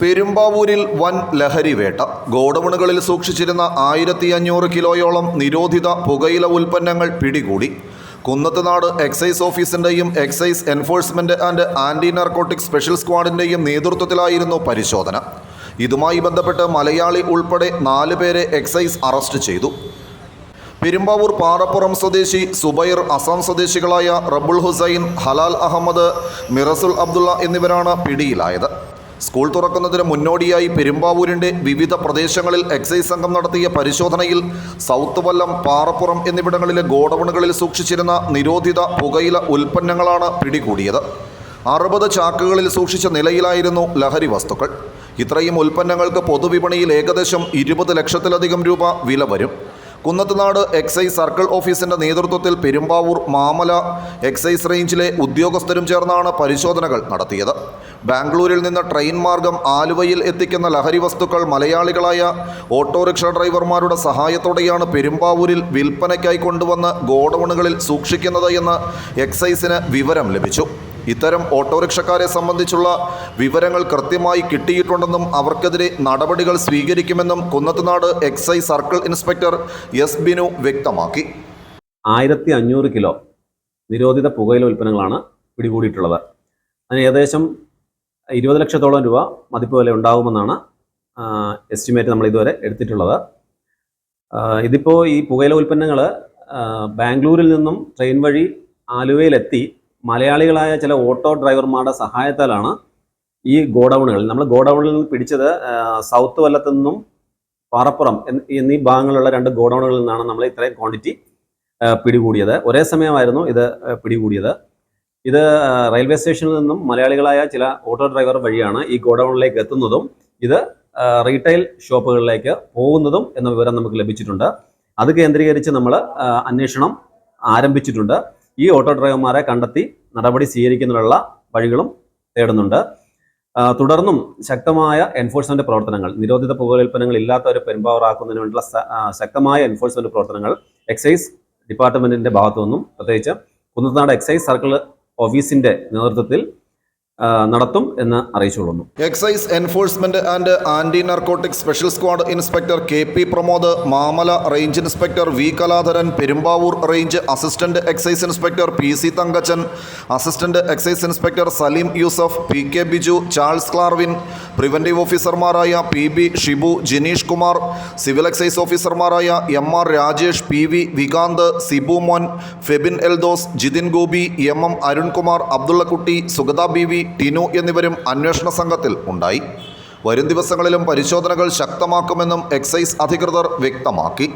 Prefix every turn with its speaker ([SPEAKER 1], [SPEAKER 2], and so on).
[SPEAKER 1] പെരുമ്പാവൂരിൽ വൻ ലഹരി വേട്ട. ഗോഡൌണുകളിൽ സൂക്ഷിച്ചിരുന്ന ആയിരത്തി അഞ്ഞൂറ് കിലോയോളം നിരോധിത പുകയില ഉൽപ്പന്നങ്ങൾ പിടികൂടി. Kunnathunad excise ഓഫീസിന്റെയും excise enforcement and anti narcotic special സ്ക്വാഡിന്റെയും നേതൃത്വത്തിലായിരുന്നു പരിശോധന. ഇതുമായി ബന്ധപ്പെട്ട് മലയാളി ഉൾപ്പെടെ നാല് പേരെ എക്സൈസ് അറസ്റ്റ് ചെയ്തു. പെരുമ്പാവൂർ പാറപ്പുറം സ്വദേശി സുബൈർ അസം സ്വദേശികളായ റബുൾ ഹുസൈൻ ഹലാൽ അഹമ്മദ് മിറസുൽ അബ്ദുള്ള എന്നിവരാണ് പിടിയിലായത്. സ്കൂൾ തുറക്കുന്നതിന് മുന്നോടിയായി പെരുമ്പാവൂരിന്റെ വിവിധ പ്രദേശങ്ങളിൽ എക്സൈസ് സംഘം നടത്തിയ പരിശോധനയിൽ സൗത്ത് വല്ലം പാറപ്പുറം എന്നിവിടങ്ങളിലെ ഗോഡൌണുകളിൽ സൂക്ഷിച്ചിരുന്ന നിരോധിത പുകയില ഉൽപ്പന്നങ്ങളാണ് പിടികൂടിയത്. അറുപത് ചാക്കുകളിൽ സൂക്ഷിച്ച നിലയിലായിരുന്നു ലഹരി വസ്തുക്കൾ. ഇത്രയും ഉൽപ്പന്നങ്ങൾക്ക് പൊതുവിപണിയിൽ ഏകദേശം ഇരുപത് ലക്ഷത്തിലധികം രൂപ വില വരും. കുന്നത്തുനാട് എക്സൈസ് സർക്കിൾ ഓഫീസിന്റെ നേതൃത്വത്തിൽ പെരുമ്പാവൂർ മാമല എക്സൈസ് റേഞ്ചിലെ ഉദ്യോഗസ്ഥരും ചേർന്നാണ് പരിശോധനകൾ നടത്തിയത്. ബാംഗ്ലൂരിൽ നിന്ന് ട്രെയിൻ മാർഗം ആലുവയിൽ എത്തിക്കുന്ന ലഹരി വസ്തുക്കൾ മലയാളികളായ ഓട്ടോറിക്ഷ ഡ്രൈവർമാരുടെ സഹായത്തോടെയാണ് പെരുമ്പാവൂരിൽ വിൽപ്പനയ്ക്കായി കൊണ്ടുവന്ന് ഗോഡൌണുകളിൽ സൂക്ഷിക്കുന്നത് എന്ന് എക്സൈസിന് വിവരം ലഭിച്ചു. ഇത്തരം ഓട്ടോറിക്ഷക്കാരെ സംബന്ധിച്ചുള്ള വിവരങ്ങൾ കൃത്യമായി കിട്ടിയിട്ടുണ്ടെന്നും അവർക്കെതിരെ നടപടികൾ സ്വീകരിക്കുമെന്നും Kunnathunad excise circle inspector S Binu വ്യക്തമാക്കി.
[SPEAKER 2] ആയിരത്തി അഞ്ഞൂറ് കിലോ നിരോധിത പുകയില ഉൽപ്പന്നങ്ങളാണ് പിടികൂടിയിട്ടുള്ളത്. അതിന് ഏകദേശം ഇരുപത് ലക്ഷത്തോളം രൂപ മതിപ്പ് വില ഉണ്ടാകുമെന്നാണ് എസ്റ്റിമേറ്റ് നമ്മൾ ഇതുവരെ എടുത്തിട്ടുള്ളത്. ഇതിപ്പോൾ ഈ പുകയില ഉൽപ്പന്നങ്ങൾ ബാംഗ്ലൂരിൽ നിന്നും ട്രെയിൻ വഴി ആലുവയിലെത്തി മലയാളികളായ ചില ഓട്ടോ ഡ്രൈവർമാരുടെ സഹായത്താലാണ് ഈ ഗോഡൗണുകൾ. നമ്മൾ ഗോഡൗണിൽ നിന്ന് പിടിച്ചത് സൗത്ത് വല്ലത്തു നിന്നും പാറപ്പുറം എന്നീ ഭാഗങ്ങളിലുള്ള രണ്ട് ഗോഡൗണുകളിൽ നിന്നാണ് നമ്മൾ ഇത്രയും ക്വാണ്ടിറ്റി പിടികൂടിയത്. ഒരേ സമയമായിരുന്നു ഇത് പിടികൂടിയത്. ഇത് റെയിൽവേ സ്റ്റേഷനിൽ നിന്നും മലയാളികളായ ചില ഓട്ടോ ഡ്രൈവർ വഴിയാണ് ഈ ഗോഡൌണിലേക്ക് എത്തുന്നതും ഇത് റീറ്റെയിൽ ഷോപ്പുകളിലേക്ക് പോകുന്നതും എന്ന വിവരം നമുക്ക് ലഭിച്ചിട്ടുണ്ട്. അത് കേന്ദ്രീകരിച്ച് നമ്മൾ അന്വേഷണം ആരംഭിച്ചിട്ടുണ്ട്. ഈ ഓട്ടോ ഡ്രൈവർമാരെ കണ്ടെത്തി നടപടി സ്വീകരിക്കുന്നതിനുള്ള വഴികളും തേടുന്നുണ്ട്. തുടർന്നും ശക്തമായ എൻഫോഴ്സ്മെന്റ് പ്രവർത്തനങ്ങൾ നിരോധിത പുകവലിൽപ്പന്നങ്ങൾ ഇല്ലാത്ത ഒരു പെരുമ്പാവറാക്കുന്നതിന് വേണ്ടിയുള്ള ശക്തമായ എൻഫോഴ്സ്മെന്റ് പ്രവർത്തനങ്ങൾ എക്സൈസ് ഡിപ്പാർട്ട്മെന്റിന്റെ ഭാഗത്തു നിന്നും പ്രത്യേകിച്ച് കുന്നത്തനാട് എക്സൈസ് സർക്കിൾ ഓഫീസിന്റെ നേതൃത്വത്തിൽ നടത്തും എന്ന് അറിയിച്ചുകൊള്ളുന്നു.
[SPEAKER 1] Excise enforcement and anti narcotic special squad inspector K P Pramod Mamala range inspector V Kaladharan Perumbavoor range assistant excise inspector P C Thankachan assistant excise inspector Saleem Yusuf P K Biju Charles Clarvin preventive ഓഫീസർമാരായ P B Shibu Jineesh Kumar civil excise ഓഫീസർമാരായ M R Rajesh P V Vikanth Sibu Mon Febin Eldhose Jithin Gopi M M Arunkumar Abdullakutty Sugatha B V Tinu എന്നിവരും അന്വേഷണ സംഘത്തിൽ ഉണ്ടായി. വരും ദിവസങ്ങളിലും പരിശോധനകൾ ശക്തമാക്കുമെന്നും excise അധികൃതർ വ്യക്തമാക്കി.